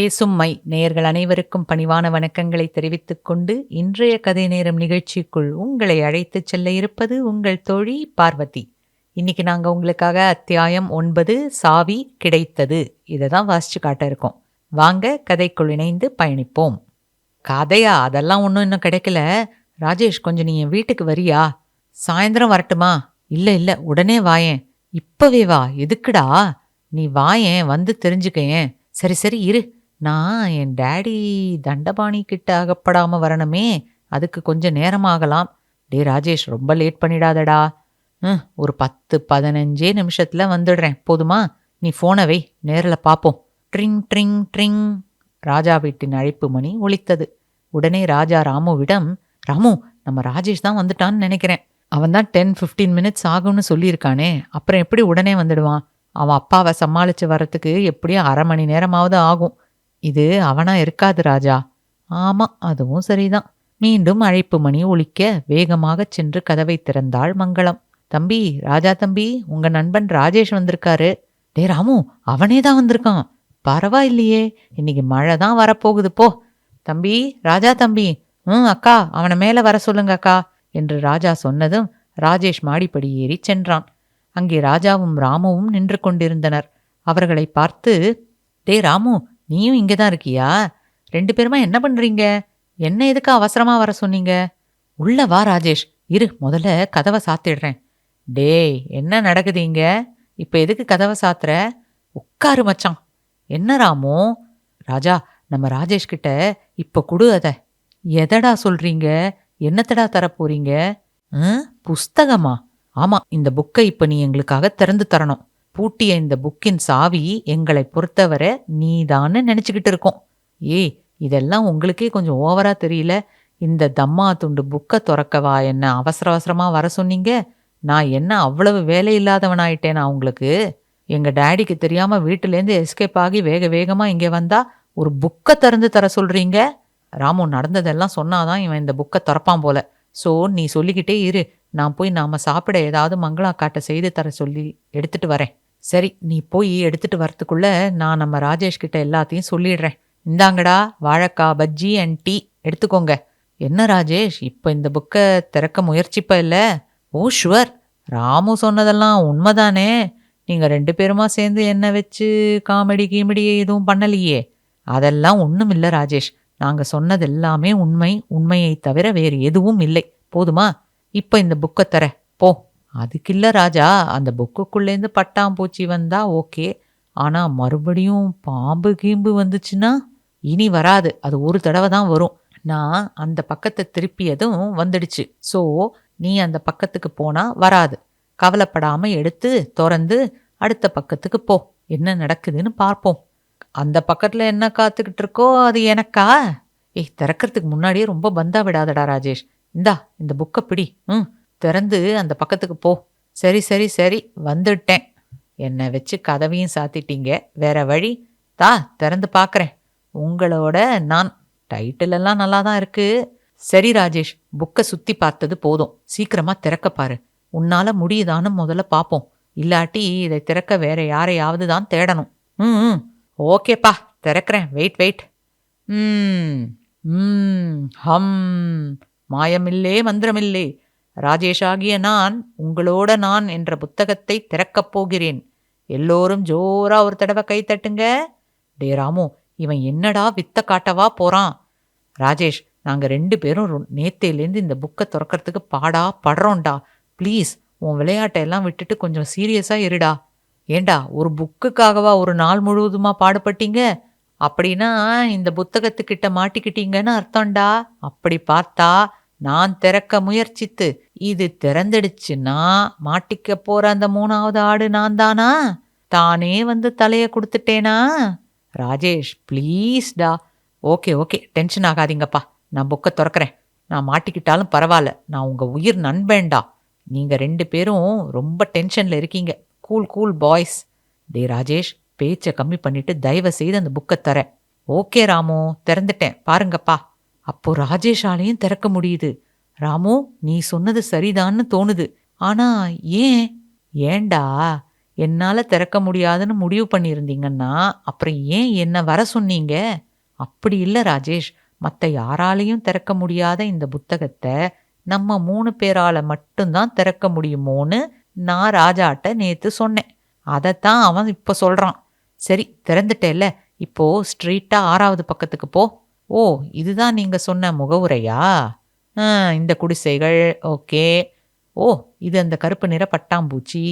பேசும் மை நேயர்கள் அனைவருக்கும் பணிவான வணக்கங்களை தெரிவித்துக் கொண்டு இன்றைய கதை நேரம் நிகழ்ச்சிக்குள் உங்களை அழைத்துச் செல்ல இருப்பது உங்கள் தோழி பார்வதி. இன்னைக்கு நாங்க உங்களுக்காக அத்தியாயம் ஒன்பது சாவி கிடைத்தது. இதை தான் வாசிச்சு காட்ட இருக்கோம். வாங்க கதைக்குள் இணைந்து பயணிப்போம். கதையா? அதெல்லாம் ஒன்றும் இன்னும் கிடைக்கல. ராஜேஷ் கொஞ்சம் நீ என் வீட்டுக்கு வரியா? சாயந்தரம் வரட்டுமா? இல்ல இல்ல உடனே வாயேன். இப்பவே வா. எதுக்குடா? நீ வாயேன் வந்து தெரிஞ்சுக்கயேன் சரி சரி இரு. நான் என் டேடி தண்டபாணி கிட்ட அகப்படாம வரணுமே. அதுக்கு கொஞ்சம் நேரமாகலாம் டே ராஜேஷ் ரொம்ப லேட் பண்ணிடாதடா. ம் ஒரு பத்து பதினஞ்சே நிமிஷத்தில் வந்துடுறேன். போதுமா? நீ ஃபோனை வை. நேரில் பார்ப்போம் ட்ரிங் ட்ரிங் ட்ரிங். ராஜா வீட்டின் அழைப்பு மணி ஒழித்தது உடனே ராஜா ராமுவிடம் ராமு நம்ம ராஜேஷ் தான் வந்துட்டான்னு நினைக்கிறேன். அவன் தான் டென் ஃபிஃப்டீன் மினிட்ஸ் ஆகும்னு சொல்லியிருக்கானே. அப்புறம் எப்படி உடனே வந்துடுவான்? அவன் அப்பாவை சமாளித்து வரத்துக்கு எப்படியும் அரை மணி நேரமாவது ஆகும். இது அவனா இருக்காது ராஜா. ஆமா அதுவும் சரிதான். மீண்டும் அழைப்பு மணி ஒலிக்க வேகமாகச் சென்று கதவை திறந்தாள் மங்களம். தம்பி ராஜா தம்பி உங்க நண்பன் ராஜேஷ் வந்திருக்காரு. டே ராமு அவனே தான் வந்திருக்கான். பரவாயில்லையே இன்னைக்கு மழை தான் வரப்போகுது போ. தம்பி ராஜா தம்பி ம் அக்கா அவனை மேலே வர சொல்லுங்க அக்கா என்று ராஜா சொன்னதும் ராஜேஷ் மாடிப்படி ஏறி சென்றான். அங்கே ராஜாவும் ராமுவும் நின்று கொண்டிருந்தனர். அவர்களை பார்த்து டே ராமு நீயும் இங்கே தான் இருக்கியா? ரெண்டு பேருமா என்ன பண்றீங்க? என்ன எதுக்கு அவசரமா வர சொன்னீங்க? உள்ள வா ராஜேஷ். இரு முதல்ல கதவை சாத்திடுறேன். டேய் என்ன நடக்குது இங்க? இப்போ எதுக்கு கதவை சாத்துற? உட்காரு மச்சான். என்ன ராமோ? ராஜா நம்ம ராஜேஷ் கிட்ட இப்போ கொடு அதை. எதடா சொல்றீங்க? என்னத்தடா தரப்போறீங்க? ம், புஸ்தகமா? ஆமாம் இந்த புக்கை இப்போ நீ எங்களுக்காக திறந்து தரணும். பூட்டிய இந்த புக்கின் சாவி எங்களை பொறுத்தவரை நீதான்னு நினச்சிக்கிட்டு இருக்கோம். ஏய் இதெல்லாம் உங்களுக்கே கொஞ்சம் ஓவரா தெரியல. இந்த தம்மா துண்டு புக்கை திறக்கவா என்ன அவசர அவசரமா வர சொன்னீங்க? நான் என்ன அவ்வளவு வேலை இல்லாதவனாயிட்டேனா உங்களுக்கு? எங்க டேடிக்கு தெரியாம வீட்டிலேருந்து எஸ்கேப் ஆகி வேக வேகமா இங்கே வந்தா ஒரு புக்கை திறந்து தர சொல்றீங்க? ராமு நடந்ததெல்லாம் சொன்னாதான் இவன் இந்த புக்கை திறப்பான் போல. ஸோ நீ சொல்லிக்கிட்டே இரு. நான் போய் நாம சாப்பிட ஏதாவது மங்களா காட்ட செய்து தர சொல்லி எடுத்துட்டு வரேன். சரி நீ போய் எடுத்துட்டு வரத்துக்குள்ள நான் நம்ம ராஜேஷ் கிட்ட எல்லாத்தையும் சொல்லிடுறேன். இந்தாங்கடா வாழைக்காய் பஜ்ஜி அண்ட் டீ எடுத்துக்கோங்க. என்ன ராஜேஷ் இப்போ இந்த புக்கை திறக்க முயற்சிப்ப இல்லை? ஓ ஷுவர் ராமு சொன்னதெல்லாம் உண்மைதானே. நீங்கள் ரெண்டு பேருமா சேர்ந்து என்ன வச்சு காமெடி கீமெடி எதுவும் பண்ணலையே? அதெல்லாம் ஒன்றும் இல்லை ராஜேஷ். நாங்கள் சொன்னது எல்லாமே உண்மை உண்மையை தவிர வேறு எதுவும் இல்லை. போதுமா? இப்போ இந்த புக்கை தர. போ. அதுக்கில்ல ராஜா அந்த புக்குக்குள்ளேருந்து பட்டாம்பூச்சி வந்தா ஓகே. ஆனா மறுபடியும் பாம்பு கீம்பு வந்துச்சுன்னா இனி வராது. அது ஒரு தடவை தான் வரும். நான் அந்த பக்கத்தை திருப்பியதும் வந்துடுச்சு. ஸோ நீ அந்த பக்கத்துக்கு போனா வராது. கவலைப்படாம எடுத்து திறந்து அடுத்த பக்கத்துக்கு போ. என்ன நடக்குதுன்னு பார்ப்போம். அந்த பக்கத்துல என்ன காத்துக்கிட்டு இருக்கோ அது எனக்கா? ஏய் திறக்கறதுக்கு முன்னாடியே ரொம்ப பந்தா விடாதடா ராஜேஷ். இந்தா இந்த புக்கை பிடி. ம் திறந்து அந்த பக்கத்துக்கு போ. சரி சரி சரி வந்துட்டேன். என்னை வச்சு கதவையும் சாத்திட்டீங்க. வேற வழி? தா திறந்து பார்க்குறேன் உங்களோட நான். டைட்டில் எல்லாம் நல்லா தான் இருக்கு. சரி ராஜேஷ் புக்கை சுத்தி பார்த்தது போதும். சீக்கிரமா திறக்க பாரு. உன்னால முடியுதான்னு முதல்ல பார்ப்போம் இல்லாட்டி இதை திறக்க வேற யாரையாவது தான் தேடணும். ம் ம். ஓகேப்பா திறக்கிறேன். Wait wait. ம் ம் ஹம். மாயமில்லே மந்திரமில்லே. ராஜேஷாகிய நான் உங்களோட நான் என்ற புத்தகத்தை திறக்கப் போகிறேன். எல்லோரும் ஜோரா ஒரு தடவை கை தட்டுங்க. டே ராமு இவன் என்னடா வித்த காட்டவா போறான்? ராஜேஷ் நாங்க ரெண்டு பேரும் ரொ- நேத்தையிலேருந்து இந்த புக்கை திறக்கறதுக்கு பாடா படுறோம்டா. ப்ளீஸ் உன் விளையாட்டை எல்லாம் விட்டுட்டு கொஞ்சம் சீரியஸா இருடா. ஏண்டா ஒரு புக்குக்காகவா ஒரு நாள் முழுவதுமா பாடுபட்டீங்க? அப்படின்னா இந்த புத்தகத்துக்கிட்ட மாட்டிக்கிட்டீங்கன்னு அர்த்தம்டா. அப்படி பார்த்தா நான் திறக்க முயற்சித்து இது திறந்துடுச்சுன்னா மாட்டிக்க போற அந்த மூணாவது ஆடு நான் தானா தானே வந்து தலைய கொடுத்துட்டேனா? ராஜேஷ் ப்ளீஸ்டா ஓகே ஓகே டென்ஷன் ஆகாதீங்கப்பா. நான் புக்கை திறக்கிறேன். நான் மாட்டிக்கிட்டாலும் பரவாயில்ல. நான் உங்க உயிர் நண்பேன்டா நீங்க ரெண்டு பேரும் ரொம்ப டென்ஷன்ல இருக்கீங்க. கூல் கூல் பாய்ஸ் டே ராஜேஷ் பேச்சை கம்மி பண்ணிட்டு தயவு செய்து அந்த புக்கை தரேன். ஓகே ராமு. திறந்துட்டேன். பாருங்கப்பா. அப்போ ராஜேஷாலையும் திறக்க முடியுது. ராமு நீ சொன்னது சரிதான்னு தோணுது. ஆனா ஏன்? ஏண்டா? என்னால திறக்க முடியாதுன்னு முடிவு பண்ணியிருந்தீங்கன்னா அப்புறம் ஏன் என்னை வர சொன்னீங்க? அப்படி இல்லை ராஜேஷ். மற்ற யாராலையும் திறக்க முடியாத இந்த புத்தகத்தை நம்ம மூணு பேரால மட்டும்தான் திறக்க முடியுமோன்னு நான் ராஜாட்ட நேத்து சொன்னேன். அதைத்தான் அவன் இப்போ சொல்றான். சரி திறந்துட்டேல்ல. இப்போ ஸ்ட்ரீட்டாக ஆறாவது பக்கத்துக்கு போ. ஓ இதுதான் நீங்கள் சொன்ன முகவுரையா? இந்த குடிசைகள் ஓகே. ஓ இது அந்த கருப்பு நிற பட்டாம்பூச்சி.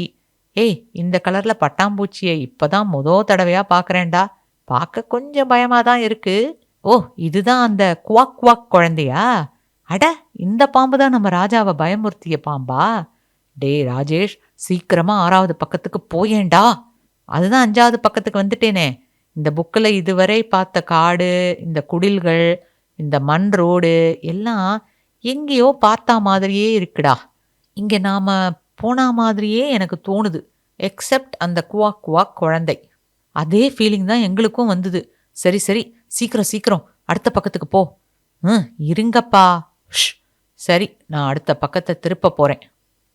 ஏய் இந்த கலரில் பட்டாம்பூச்சியை இப்பதான் மொதல் தடவையாக பார்க்குறேன்டா பார்க்க கொஞ்சம் பயமாக தான் இருக்குது ஓ இதுதான் அந்த குவாக் குவாக் குழந்தையா? அட இந்த பாம்பு தான் நம்ம ராஜாவை பயமுறுத்திய பாம்பா? டேய் ராஜேஷ் சீக்கிரமாக ஆறாவது பக்கத்துக்கு போயேண்டா அதுதான் அஞ்சாவது பக்கத்துக்கு வந்துட்டேனே. இந்த புக்கில் இதுவரை பார்த்த காடு இந்த குடில்கள் இந்த மண் ரோடு எல்லாம் எங்கேயோ பார்த்தா மாதிரியே இருக்குடா. இங்கே நாம் போனா மாதிரியே எனக்கு தோணுது. எக்ஸெப்ட் அந்த குவா குவா குழந்தை. அதே ஃபீலிங் தான் எங்களுக்கும் வந்தது. சரி சரி சீக்கிரம் சீக்கிரம் அடுத்த பக்கத்துக்கு போ. ம் இருங்கப்பா. ஷ் சரி நான் அடுத்த பக்கத்தை திருப்ப போகிறேன்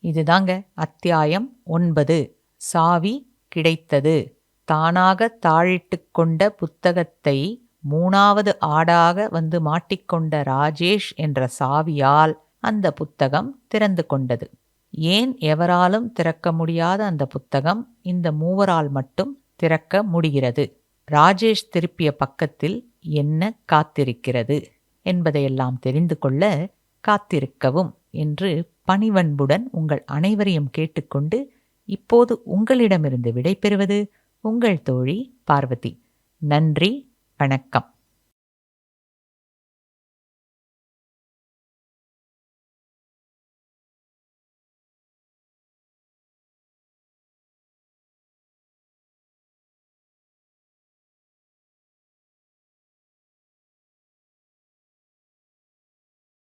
இதுதாங்க அத்தியாயம் ஒன்பது. சாவி கிடைத்தது. தானாக தாழிட்டு கொண்ட புத்தகத்தை மூணாவது ஆடாக வந்து மாட்டிக்கொண்ட ராஜேஷ் என்ற சாவியால் அந்த புத்தகம் திறந்து கொண்டது. ஏன் எவராலும் திறக்க முடியாத அந்த புத்தகம் இந்த மூவரால் மட்டும் திறக்க முடிகிறது? ராஜேஷ் திருப்பிய பக்கத்தில் என்ன காத்திருக்கிறது என்பதையெல்லாம் தெரிந்து கொள்ள காத்திருக்கவும் என்று பணிவன்புடன் உங்கள் அனைவரையும் கேட்டுக்கொண்டு இப்போது உங்களிடமிருந்து விடைபெறுவது உங்கள் தோழி பார்வதி. நன்றி வணக்கம்.